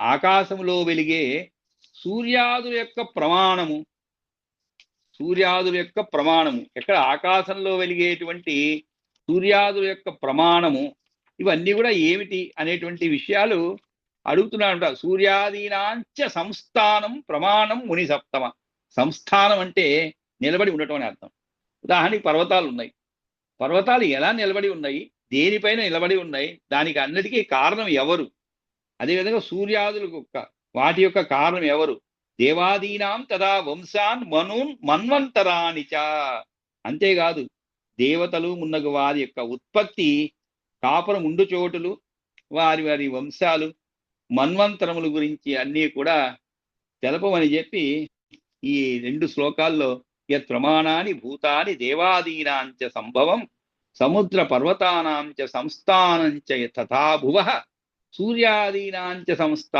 ఆకాశంలో వెలిగే సూర్యాదుల యొక్క ప్రమాణము సూర్యాదుల యొక్క ప్రమాణము ఎక్కడ ఆకాశంలో వెలిగేటువంటి సూర్యాదుల యొక్క ప్రమాణము ఇవన్నీ కూడా ఏమిటి అనేటువంటి విషయాలు అడుగుతున్నాడు సూర్యాదీనాంచ సంస్థానం ప్రమాణం ముని సప్తమ సంస్థానం అంటే నిలబడి ఉండటం అని అర్థం. ఉదాహరణకి పర్వతాలు ఉన్నాయి. పర్వతాలు ఎలా నిలబడి ఉన్నాయి? దేనిపైన నిలబడి ఉన్నాయి? దానికి అన్నిటికీ కారణం ఎవరు? అదేవిధంగా సూర్యాదుల యొక్క వాటి యొక్క కారణం ఎవరు? దేవాదీనాం తదా వంశాన్ మనూన్ మన్వంతరాని చ. అంతేకాదు దేవతలు మున్నగు వారి యొక్క ఉత్పత్తి కాపురం ఉండు చోటులు వారి వారి వంశాలు మన్వంతరముల గురించి అన్నీ కూడా తెలపమని చెప్పి ఈ రెండు శ్లోకాల్లో యత్ ప్రమాణాని భూతాని దేవాదీనాంచ సంభవం సముద్ర పర్వతానాంచ సంస్థానంచ తథాభువ సూర్యాదీనాంచ సంస్థా